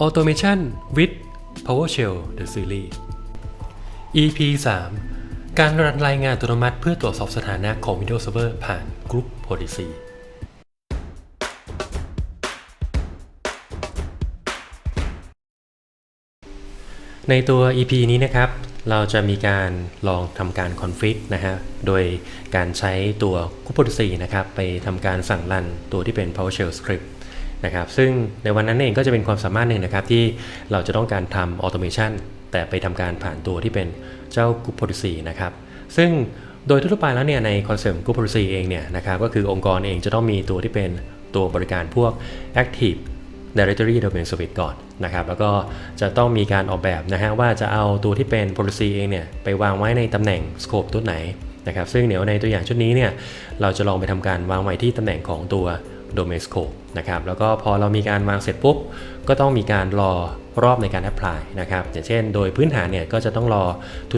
Automation with PowerShell The Series EP 3 การรันรายงานอัตโนมัติเพื่อตรวจสอบสถานะของ Windows Server ผ่าน Group Policy ในตัว EP นี้นะครับ เราจะมีการลองทำการ config นะฮะ โดยการใช้ตัว Group Policy นะครับ ไปทำการสั่งรันตัวที่เป็น PowerShell Script นะครับซึ่งในวันนั้นเองก็จะเป็นความสามารถหนึ่งนะครับที่เราจะต้องการทำ automation แต่ไปทำการผ่านตัวที่เป็นเจ้า Group Policy นะครับซึ่งโดยทั่วไปแล้วเนี่ยในคอนเซ็ปต์ Group Policy เองเนี่ยนะครับก็คือองค์กรเองจะต้องมีตัวที่เป็นตัวบริการพวก Active Directory Domain Service ก่อนนะครับแล้วก็จะต้องมีการออกแบบนะฮะว่าจะเอาตัวที่เป็น policy เองเนี่ยไปวางไว้ในตำแหน่ง scope ตัวไหนนะครับซึ่งเดี๋ยวในตัวอย่างชุดนี้เนี่ยเราจะลองไปทำการวางไว้ที่ตำแหน่งของตัว domain scope นะครับแล้วก็พอเรามีการวางเสร็จปุ๊บ ก็ต้องมีการรอรอบในการ apply นะครับอย่างเช่นโดยพื้นฐานเนี่ยก็จะต้องรอ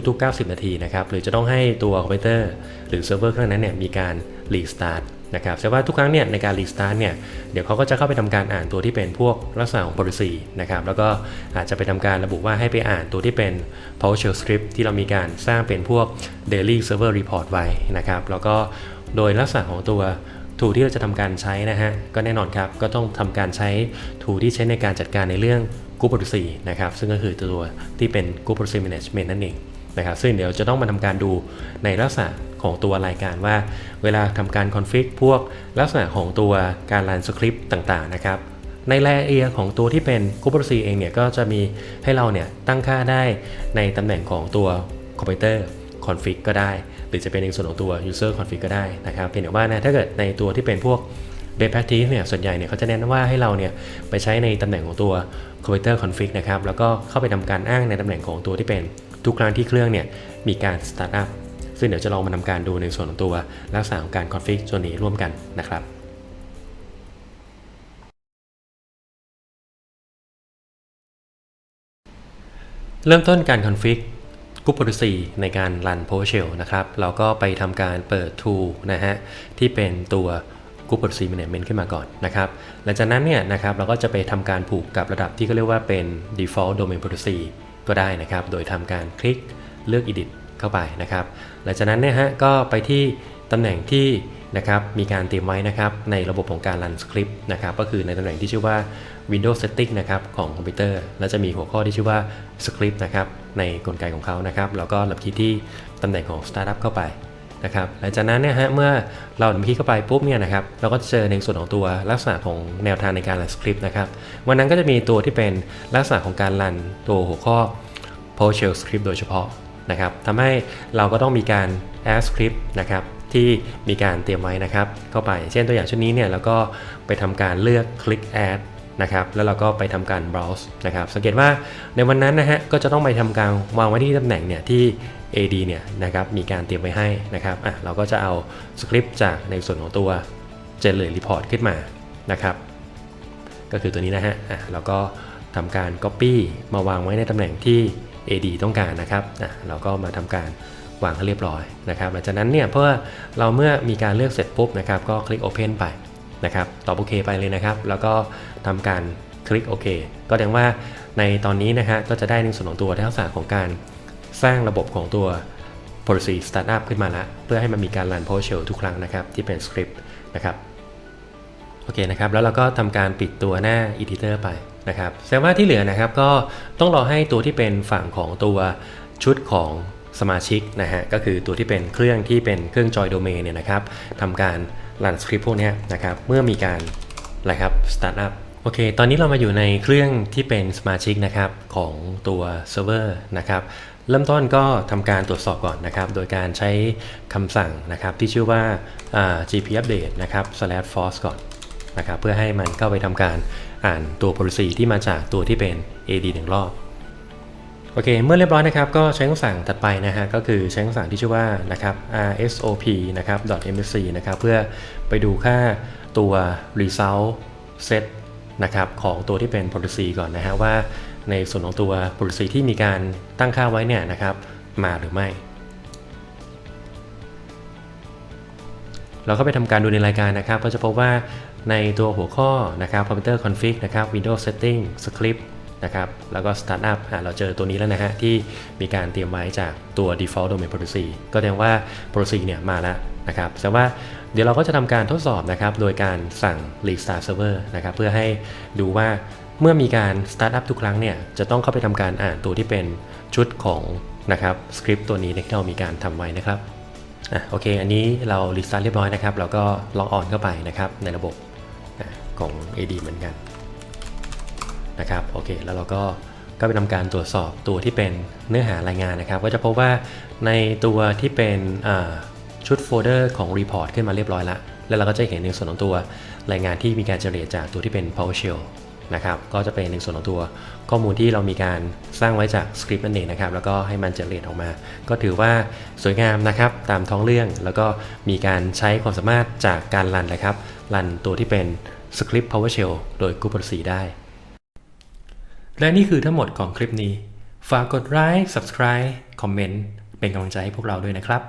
ทุกๆ 90 นาทีนะครับหรือจะต้องให้ตัวคอมพิวเตอร์หรือเซิร์ฟเวอร์เครื่องนั้นเนี่ยมีการ restart นะครับแต่ว่าทุกครั้งเนี่ยในการ restart เนี่ยเดี๋ยวเขาก็จะเข้าไปทำการอ่านตัวที่เป็นพวกลักษณะของ policy นะครับแล้วก็อาจจะไปทำการระบุว่าให้ไปอ่านตัวที่เป็น PowerShell script ที่เรามีการสร้างเป็นพวก daily server report ไว้นะครับแล้วก็โดยลักษณะของตัว ทูที่เราจะทำการใช้นะฮะก็แน่นอนครับก็ต้องทำการใช้ทูที่ใช้ในการจัดการในเรื่อง Group Policy นะครับซึ่งก็คือตัวที่เป็น Group Policy Management นั่นเองนะครับซึ่งเดี๋ยวจะต้องมาทำการดูในลักษณะของตัวรายการว่า เวลาทำการคอนฟิกพวกลักษณะของตัวการรันสคริปต์ต่างๆนะครับในรายละเอียดของตัวที่เป็น Group Policy เองเนี่ยก็จะมีให้เราเนี่ยตั้งค่าได้ในตำแหน่งของตัวคอมพิวเตอร์คอนฟิกก็ได้ รือจะเป็นในส่วนของตัว user config ก็ได้นะครับเพียงแต่ว่านะถ้าเกิดในตัวที่เป็นพวก best practice เนี่ยส่วนใหญ่เนี่ยเขาจะแนะนำว่าให้เราเนี่ยไปใช้ในตำแหน่งของตัว computer config นะครับแล้วก็เข้าไปทำการอ้างในตำแหน่งของตัวที่เป็นทุกครั้งที่เครื่องเนี่ยมีการ start up ซึ่งเดี๋ยวจะลองมาทำการดูในส่วนของตัวลักษณะของการ config ส่วนนี้ร่วมกันนะครับเริ่มต้นการ config Group Policy ในการรันโพเชลนะครับ เราก็ไปทำการเปิด tool นะฮะ ที่เป็นตัวกู้โปรดิวซีแมเนจเมนต์ขึ้นมาก่อนนะครับ หลังจากนั้นเนี่ยนะครับเราก็จะไปทำการผูกกับระดับที่เขาเรียกว่าเป็น default domain policy ก็ได้นะครับ โดยทำการคลิกเลือก edit เข้าไปนะครับ หลังจากนั้นเนี่ยฮะก็ไปที่ตำแหน่งที่ นะครับมีการเตรียมไว้นะครับในระบบของการรันสคริปต์นะครับก็คือในตำแหน่งที่ชื่อว่า Windows Setting นะครับของคอมพิวเตอร์ แล้วจะมีหัวข้อที่ชื่อว่า Script นะครับในกลไกของเขานะครับแล้วก็ลับคลิกที่ตำแหน่งของ Startup เข้าไปนะครับหลังจากนั้นเนี่ยฮะเมื่อเราดับคลิกเข้าไปปุ๊บเนี่ยนะครับเราก็จะเจอในส่วนของตัวลักษณะของแนวทางในการรันสคริปต์นะครับวันนั้นก็จะมีตัวที่เป็นลักษณะของการรันตัวหัวข้อ PowerShell Script โดยเฉพาะนะครับทำให้เราก็ต้องมีการ add script นะครับ ที่มีการเตรียมไว้นะครับ เข้าไป เช่นตัวอย่างชุดนี้เนี่ยเราก็ไปทำการเลือก click add นะครับแล้วเราก็ไปทำการ browse นะครับสังเกตว่าในวันนั้นนะฮะก็จะต้องไปทำการวางไว้ที่ตำแหน่งเนี่ยที่ AD เนี่ยนะครับมีการเตรียมไว้ให้นะครับอะเราก็จะเอาสคริปต์จากในส่วนของตัว generate report ขึ้นมานะครับก็คือตัวนี้นะฮะอะเราก็ทำการ copy มาวางไว้ในตำแหน่งที่ AD ต้องการนะครับอะเราก็มาทำการ วางให้เรียบร้อยนะครับหลังจากนั้นเนี่ยเพื่อเราเมื่อมีการเลือกเสร็จปุ๊บนะครับก็คลิก Open ไปนะครับตอบโอเคไปเลยนะครับ แล้วก็ทำการคลิกโอเคก็แสดงว่าในตอนนี้นะฮะก็จะได้ในส่วนของตัวทักษะของการสร้างระบบของตัว policy startup ขึ้นมาล้วเพื่อให้มันมีการรัน PowerShell ทุกครั้งนะครับ ที่เป็นสคริปต์นะครับโอเคนะครับ แล้วเราก็ทำการปิดตัวหน้า editor ไปนะครับแสดงว่าที่เหลือนะครับก็ต้องรอให้ตัวที่เป็นฝั่งของตัวชุดของ สมาชิกนะฮะก็คือตัวที่เป็นเครื่องที่เป็นเครื่องจอยโดเมนเนี่ยนะครับทำการรันสคริปต์พวกนี้นะครับเมื่อมีการอะไรครับสตาร์ทอัพโอเค ตอนนี้เรามาอยู่ในเครื่องที่เป็นสมาชิกนะครับของตัวเซิร์ฟเวอร์นะครับเริ่มต้นก็ทำการตรวจสอบก่อนนะครับ โดยการใช้คำสั่งนะครับที่ชื่อว่า gp update นะครับ slash force ก่อนนะครับเพื่อให้มันเข้าไปทำการอ่านตัว policy ที่มาจากตัวที่เป็น ad หนึ่งรอบ โอเค เมื่อเรียบร้อยนะครับก็ใช้คำสั่งถัดไปนะฮะก็คือใช้คำสั่งที่ชื่อว่านะครับ rsop นะครับ .msc นะครับเพื่อไปดูค่าตัว result set นะครับของตัวที่เป็น policy ก่อนนะฮะว่าในส่วนของตัว policy ที่มีการตั้งค่าไว้เนี่ยนะครับมาหรือไม่ เราก็ไปทำการดูในรายการนะครับ ก็จะพบว่าในตัวหัวข้อนะครับ computer config นะครับ windows setting script นะครับ แล้วก็ Startup อะเราเจอตัวนี้แล้วนะฮะที่มีการเตรียมไว้จากตัว default domain policy ก็แสดงว่า policy เนี่ยมาแล้วนะครับแสดงว่าเดี๋ยวเราก็จะทำการทดสอบนะครับโดยการสั่ง restart server นะครับเพื่อให้ดูว่าเมื่อมีการ startup ทุกครั้งเนี่ยจะต้องเข้าไปทำการอ่านตัวที่เป็นชุดของนะครับสคริปต์ตัวนี้ที่เรามีการทำไว้นะครับอะโอเค อันนี้เรา restart เรียบร้อยนะครับ เราก็ล็อกออนเข้าไปนะครับในระบบของ AD เหมือนกัน นะครับโอเคแล้วเราก็ก็ไปทำการตรวจสอบตัวที่เป็นเนื้อหารายงานนะครับ ก็จะพบว่าในตัวที่เป็นชุดโฟลเดอร์ของ Report ขึ้นมาเรียบร้อยแล้วแล้วเราก็จะเห็นในส่วนของตัวรายงานที่มีการเจเนเรตจากตัวที่เป็น PowerShell นะครับก็จะเป็นในส่วนของตัวข้อมูลที่เรามีการสร้างไว้จากสคริปต์นั่นเองนะครับแล้วก็ให้มันเจเนเรตออกมา ก็ถือว่าสวยงามนะครับตามท้องเรื่องแล้วก็มีการใช้ความสามารถจากการรันนะครับรันตัวที่เป็นสคริปต์ PowerShell โดย Group 4ได้ และนี่คือทั้งหมดของคลิปนี้ ฝากกดไลค์ subscribe คอมเมนต์ เป็นกำลังใจให้พวกเราด้วยนะครับ